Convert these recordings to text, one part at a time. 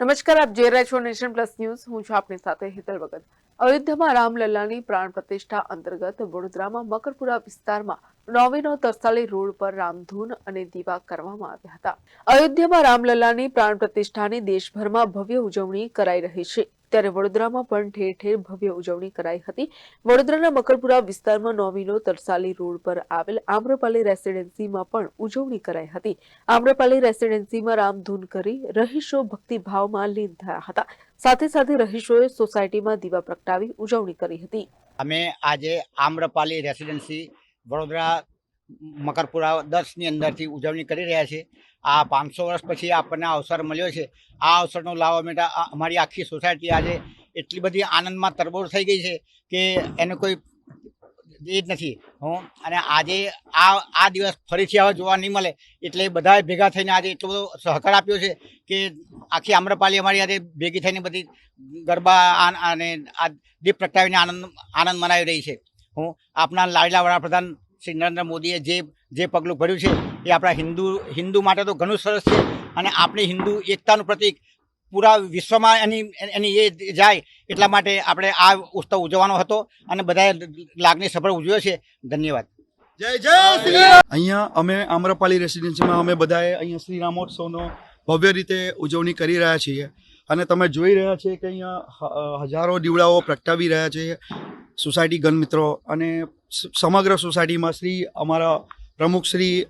નમસ્કાર, આપ જોઈ રહ્યા છો નેશન પ્લસ ન્યૂઝ. હું છું આપની સાથે હેતલ ભગત અયોધ્યામાં રામલલ્લાની પ્રાણ પ્રતિષ્ઠા અંતર્ગત વડોદરામાં મકરપુરા વિસ્તારમાં નોવેનો તરસાલી રોડ પર રામધૂન અને દીવા કરવામાં આવ્યા હતા. અયોધ્યામાં રામલલ્લાની પ્રાણ પ્રતિષ્ઠાની દેશભરમાં ભવ્ય ઉજવણી કરાઈ રહી છે. ત્યારે વડોદરામાં પણ ઠેર ઠેર ભવ્ય ઉજવણી કરાઈ હતી. વડોદરાના મકરપુરા વિસ્તારમાં નોમીનો તરસાલી રોડ પર આવેલ આમ્રપાલી રેસિડેન્સીમાં પણ ઉજવણી કરાઈ હતી. આમ્રપાલી રેસિડેન્સીમાં રામધૂન કરી રહીશો ભક્તિભાવમાં લીન થયા હતા. સાથે સાથે રહીશોએ સોસાયટીમાં દીવા પ્રગટાવી ઉજવણી કરી હતી. અમે આજે આમ્રપાલી રેસિડેન્સી વડોદરા મકરપુરા દસની અંદરથી ઉજવણી કરી રહ્યા છે. આ પાંચસો વર્ષ પછી આપણને અવસર મળ્યો છે. આ અવસરનો લાવો અમે અમારી આખી સોસાયટી આજે એટલી બધી આનંદમાં તરબોળ થઈ ગઈ છે કે એને કોઈ એ જ નથી. હું, અને આજે આ આ દિવસ ફરીથી હવે જોવા નહીં મળે એટલે બધાએ ભેગા થઈને આજે એટલો બધો સહકાર આપ્યો છે કે આખી આમ્રપાલી અમારી આજે ભેગી થઈને બધી ગરબા અને આ દીપ પ્રગટાવીને આનંદ આનંદ મનાવી રહી છે. હું, આપના લાડલા વડાપ્રધાન શ્રી નરેન્દ્ર મોદીએ જે જે પગલું ભર્યું છે એ આપણા હિન્દુ હિન્દુ માટે તો ઘણું સરસ છે અને આપણી હિન્દુ એકતાનું પ્રતીક પૂરા વિશ્વમાં એની એની એ જાય એટલા માટે આપણે આ ઉત્સવ ઉજવવાનો હતો અને બધાએ લાગણી સફળ ઉજવ્યો છે. ધન્યવાદ. જય જય શ્રી અહીંયા અમે આમ્રપાલી રેસિડેન્સીમાં અમે બધાએ અહીંયા શ્રી રામોત્સવનો ભવ્ય રીતે ઉજવણી કરી રહ્યા છીએ. અને તમે જોઈ રહ્યા છે કે અહીંયા હજારો દીવડાઓ પ્રગટાવી રહ્યા છે. સોસાયટી ગણ મિત્રો અને સમગ્ર સોસાયટીમાં શ્રી અમારા પ્રમુખ શ્રી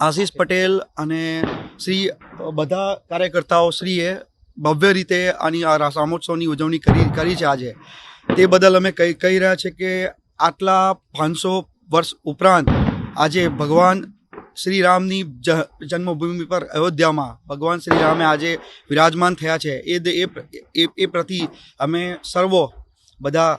આશીષ પટેલ અને શ્રી બધા કાર્યકર્તાઓ શ્રીએ ભવ્ય રીતે આની આ રા- રામોત્સવની ઉજવણી કરી કરી છે આજે. તે બદલ અમે કહી કહી રહ્યા છે કે આટલા પાંચસો વર્ષ ઉપરાંત આજે ભગવાન શ્રી રામની જન્મભૂમિ પર અયોધ્યામાં ભગવાન શ્રી રામે આજે વિરાજમાન થયા છે. એ એ એ પ્રતિ અમે સર્વો બધા